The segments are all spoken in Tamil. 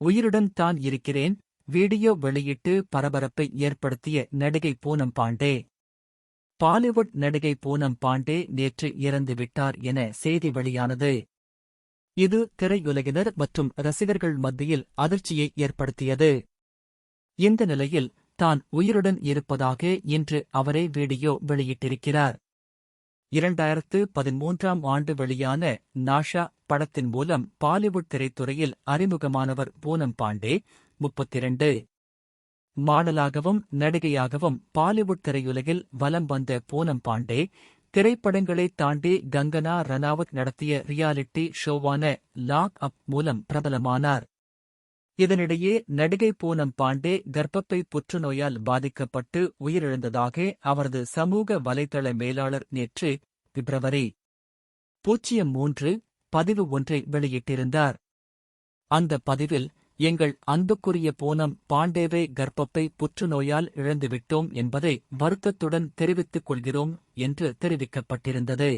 உயிருடன் தான் இருக்கிறேன் வீடியோ வெளியிட்டு பரபரப்பை ஏற்படுத்திய நடிகை பூனம் பாண்டே. பாலிவுட் நடிகை பூனம் பாண்டே நேற்று இறந்துவிட்டார் என செய்தி வெளியானது. இது திரையுலகினர் மற்றும் ரசிகர்கள் மத்தியில் அதிர்ச்சியை ஏற்படுத்தியது. இந்த நிலையில் தான் உயிருடன் இருப்பதாக இன்று அவரே வீடியோ வெளியிட்டிருக்கிறார். இரண்டாயிரத்து பதிமூன்றாம் ஆண்டு வெளியான நாஷா படத்தின் மூலம் பாலிவுட் திரைத்துறையில் அறிமுகமானவர் பூனம் பாண்டே முப்பத்திரண்டு. மாடலாகவும் நடிகையாகவும் பாலிவுட் திரையுலகில் வலம் வந்த பூனம் பாண்டே திரைப்படங்களை தாண்டி கங்கனா ரனாவத் நடத்திய ரியாலிட்டி ஷோவான லாக் அப் மூலம் பிரபலமானார். இதனிடையே நடிகை பூனம் பாண்டே கர்ப்பப்பை புற்றுநோயால் பாதிக்கப்பட்டு உயிரிழந்ததாக அவரது சமூக வலைதள மேலாளர் நேற்று பிப்ரவரி பூஜ்ஜியம் மூன்று பதிவு ஒன்றை வெளியிட்டிருந்தார். அந்த பதிவில் எங்கள் அன்புக்குரிய பூனம் பாண்டேவை கர்ப்பப்பை புற்றுநோயால் இழந்துவிட்டோம் என்பதை வருத்தத்துடன் தெரிவித்துக் கொள்கிறோம் என்று தெரிவிக்கப்பட்டிருந்தது.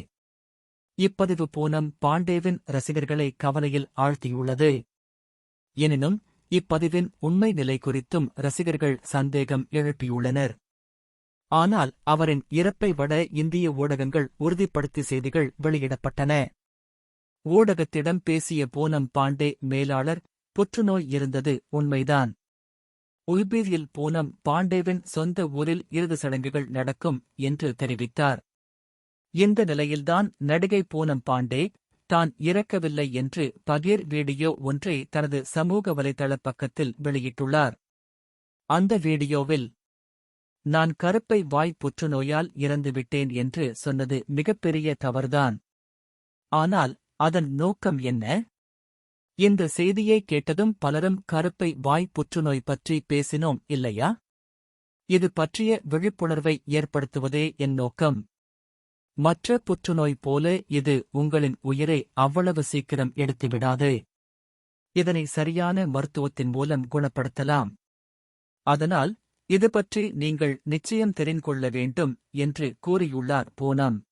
இப்பதிவு பூனம் பாண்டேவின் ரசிகர்களை கவலையில் ஆழ்த்தியுள்ளது. எனினும் இப்பதிவின் உண்மை நிலை குறித்தும் ரசிகர்கள் சந்தேகம் எழுப்பியுள்ளனர். ஆனால் அவரின் இறப்பை வட இந்திய ஊடகங்கள் உறுதிப்படுத்தி செய்திகள் வெளியிடப்பட்டன. ஊடகத்திடம் பேசிய பூனம் பாண்டே மேலாளர் புற்றுநோய் இருந்தது உண்மைதான். உய்பீரியில் பூனம் பாண்டேவின் சொந்த ஊரில் இறுதி சடங்குகள் நடக்கும் என்று தெரிவித்தார். இந்த நிலையில்தான் நடிகை பூனம் பாண்டே தான் இறக்கவில்லை என்று பகீர் வீடியோ ஒன்றை தனது சமூக வலைதள பக்கத்தில் வெளியிட்டுள்ளார். அந்த வீடியோவில் நான் கருப்பை வாய் புற்றுநோயால் இறந்துவிட்டேன் என்று சொன்னது மிகப்பெரிய தவறுதான். ஆனால் அதன் நோக்கம் என்ன? இந்த செய்தியை கேட்டதும் பலரும் கருப்பை வாய் புற்றுநோய் பற்றி பேசினோம் இல்லையா? இது பற்றிய விழிப்புணர்வை ஏற்படுத்துவதே என் நோக்கம். மற்ற புற்றுநோய் போல இது உங்களின் உயிரை அவ்வளவு சீக்கிரம் எடுத்துவிடாது. இதனை சரியான மருத்துவத்தின் மூலம் குணப்படுத்தலாம். அதனால் இது பற்றி நீங்கள் நிச்சயம் தெரிந்து கொள்ள வேண்டும் என்று கூறியுள்ளார் பூனம்.